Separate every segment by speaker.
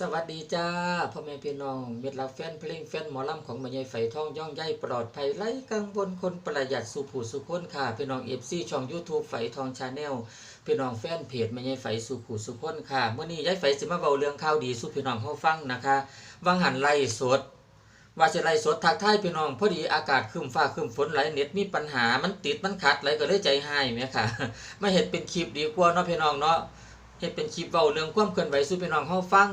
Speaker 1: สวัสดีจ้าพ่อแม่พี่น้องเม็ดรับแฟนเพลงแฟนหมอลำของบรรยายไฟทองย่องใยปลอดภัยไร้กังวลคนประหยัดสุผูสุคนค่ะ พี่น้องเอฟซีช่อง YouTube ไฟทองชาแนลพี่น้องแฟนเพจบรรยายไฟสุผูสุคนค่ะเมื่อนี้ยายไฟสิมาเบาเรื่องข่าวดีสู่พี่น้องเฮาฟังนะคะวังหันไล่สดว่าจะไล่สดทักทายพี่น้องพอดีอากาศครึ้มฟ้าครึ้มฝนไหลเน็ตมีปัญหามันติดมันขัดไหลก็เลยใจหายแหมค่ะมาเห็ดเป็นคลิปดีกว่าเนาะพี่น้องเนาะเห็ดเป็นคลิปเบาเรื่องความเคลื่อนไหวสู่พี่น้องเฮาฟัง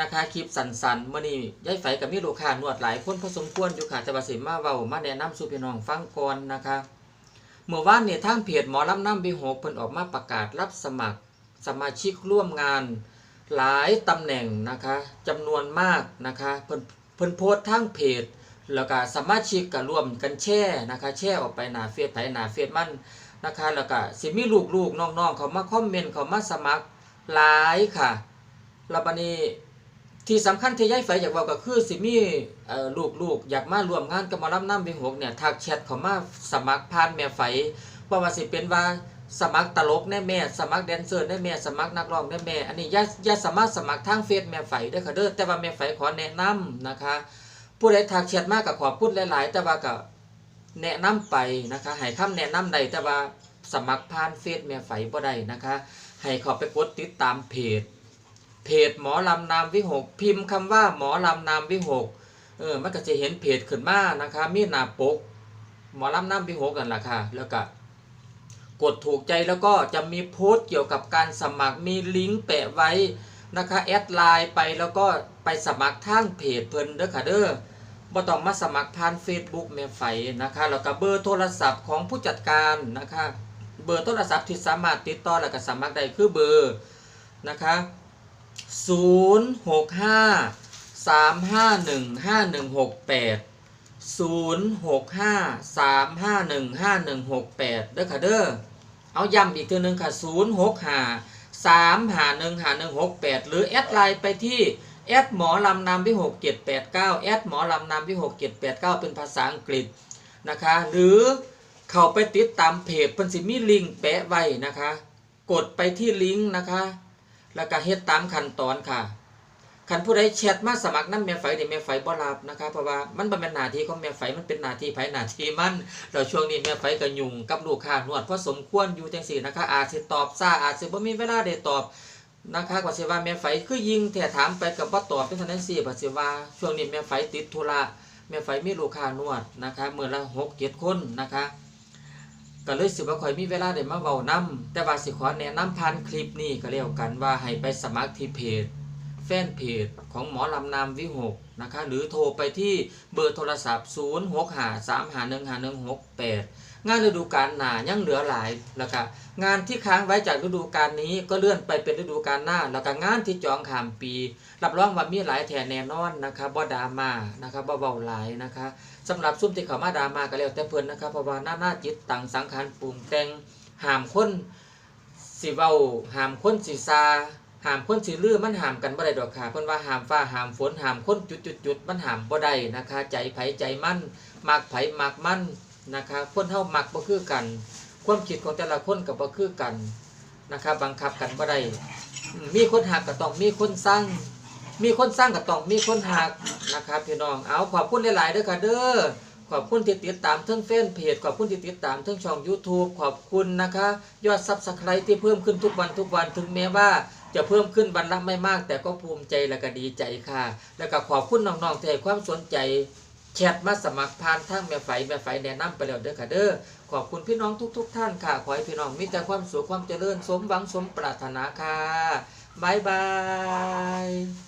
Speaker 1: นะคะคลิปสันๆมื่อนี้ยายไฝกับมีลูกค้านวดหลายคนพอสมควรอยู่ค่ะแต่ว่าสิมาเว้ามาแนะนำสู่พี่น้องฟังก่อนนะคะเมื่อวานเนี่ยทางเพจหมอลำน้ำบีหกเพิ่นออกมาประกาศรับสมัครสมาชิกร่วมงานหลายตำแหน่งนะคะจำนวนมากนะคะเพิ่นเพิ่นโพสต์ทางเพจ แล้วก็สมาชิกก็ร่วมกันแชร์นะคะแชร์ออกไปหนาเฟซไผหนาเฟซมันนะคะแล้วก็สิมีลูกๆน้องๆเขามาคอมเมนต์เขามาสมัครหลายค่ะแล้วบัดนี้ ที่สำคัญที่ยายไฟอยากบอกก็คือสิมีเอ่ลูกๆอยากมาร่วมงานกับหมอลำน้ำเบียงหกเนี่ยทักแชทเขามาสมัครผ่านแม่ไฟว่าว่าสิเป็นว่าสมัครตลกแน่แม่ สมัครแดนเซอร์แน่แม่ สมัครนักร้องแน่แม่ อันนี้ย่าย่าสามารถสมัครทางเฟซแม่ไฟได้ค่ะเด้อแต่ว่าแม่ไฟขอแนะนำนะคะ ผู้ใดทักแชทมากก็ขอพูดหลาย ๆ แต่ว่าก็แนะนำไปนะคะให้คำแนะนำใดแต่ว่าสมัครผ่านเฟซแม่ไฟบ่ได้นะคะ ให้ขอไปกดติดตามเพจ เพจหมอลำนามวิหก พิมพ์คำว่าหมอลำนามวิหกเออมันก็จะเห็นเพจขึ้นมานะคะมีหน้าปก หมอลำนามวิหกกันล่ะค่ะ แล้วก็กดถูกใจแล้วก็จะมีโพสต์เกี่ยวกับการสมัครมีลิงก์แปะไว้นะคะแอดไลน์ไปแล้วก็ไปสมัครทางเพจเพิ่นเด้อค่ะเด้อบ่ต้องมาสมัครผ่าน Facebook แม่ไฟนะคะแล้วก็เบอร์โทรศัพท์ของผู้จัดการนะคะ เบอร์โทรศัพท์ที่สามารถติดต่อแล้วก็สมัครได้คือเบอร์นะคะ ศูนย์หกห้าสามห้าหนึ่งห้าหนึ่งหกแปดศูนย์หกห้าสามห้าหนึ่งห้าหนึ่งหกแปดเด้อค่ะเด้อเอาย้ำอีกทีหนึ่งค่ะศูนย์หกห้าสามหาหนึ่งหาหนึ่งหกแปดหรือแอดไลน์ไปที่แอดหมอลำนำที่หกเจ็ดแปดเก้าแอดหมอลำนำที่หกเจ็ดแปดเก้าเป็นภาษาอังกฤษนะคะ หรือเข้าไปติดตามเพจเพิ่นสิมีลิงก์แปะไว้นะคะ กดไปที่ลิงก์นะคะ แล้วก็เฮ็ดตามขั้นตอนค่ะคันผู้ใดแชทมาสมัครน้ำแม่ไฟเนี่ยแม่ไฟบ่รับนะคะเพราะว่ามันเป็นหน้าที่ของแม่ไฟมันเป็นหน้าที่ไผหน้าที่มันแล้วช่วงนี้แม่ไฟก็ยุ่งกับลูกค้านวดเพราะสมควรอยู่จังซี่นะคะ อาจสิตอบซาอาจสิบ่มีเวลาได้ตอบนะคะก็สิว่าแม่ไฟคือยิงแต่ถามไปกับบ่ตอบเป็นทันนั้นสิบ่สิว่าช่วงนี้แม่ไฟติดธุระแม่ไฟมีลูกค้านวดนะคะเมื้อละ6 7คนนะคะ ก็เลยสิว่าข่อยมีเวลาได้มาเว้านํแต่ว่าสิขอแนะนำผ่านคลิปนี้ก็แล้วกันว่าให้ไปสมัครที่เพจ แฟนเพจของหมอลำนามวิหกนะคะหรือโทรไปที่เบอร์โทรศัพท์ 0 6 5 3 5 1 5 1 6 8 งานฤดูกาลหน้ายังเหลือหลายแล้วก็งานที่ค้างไว้จากฤดูกาลนี้ก็เลื่อนไปเป็นฤดูกาลหน้า แล้วก็งานที่จองขามปี รับรองว่ามีหลายแถแน่นอนนะคะบ่ดามานะคะบ่เบาหลายนะคะสำหรับซุ่มที่เขามาดามาก็แล้วแต่เพิ่นนะคะเพราะว่าหน้าหน้าจิตตังสังขารปรุงแต่งหามคนสิเว้าหามคนสิซา หามคนสิลือมันหามกันบ่ได้ดอกค่ะเพิ่นว่าหามฟ้าหามฝนหามคนจุดๆๆมันหามบ่ได้นะคะ ใจไผใจมั่นมักไผมักมั่นนะคะคนเฮามักบ่คือกัน ความคิดของแต่ละคนก็บ่คือกันนะคะบังคับกันบ่ได้มีคนหักก็ต้องมีคนสร้าง มีคนสร้างก็ต้องมีคนหักนะครับพี่น้องเอาขอบคุณหลายๆเด้อค่ะเด้อขอบคุณที่ติดตามทั้งเฟซเพจขอบคุณที่ติดตามทั้งช่อง YouTube ขอบคุณนะคะ ยอดซับสไครต์ที่เพิ่มขึ้นทุกวันทุกวันถึงแม้ว่า จะเพิ่มขึ้นวันละไม่มาก แต่ก็ภูมิใจและก็ดีใจค่ะ แล้วก็ขอบคุณน้องๆที่ให้ความสนใจแชทมาสมัครผ่านทางแม่ไฟแม่ไฟแนะนำไปแล้วเด้อค่ะเด้อขอบคุณพี่น้องทุก ๆ ท่านค่ะ ขอให้พี่น้องมีแต่ความสุขความเจริญสมหวังสมปรารถนาค่ะบายบาย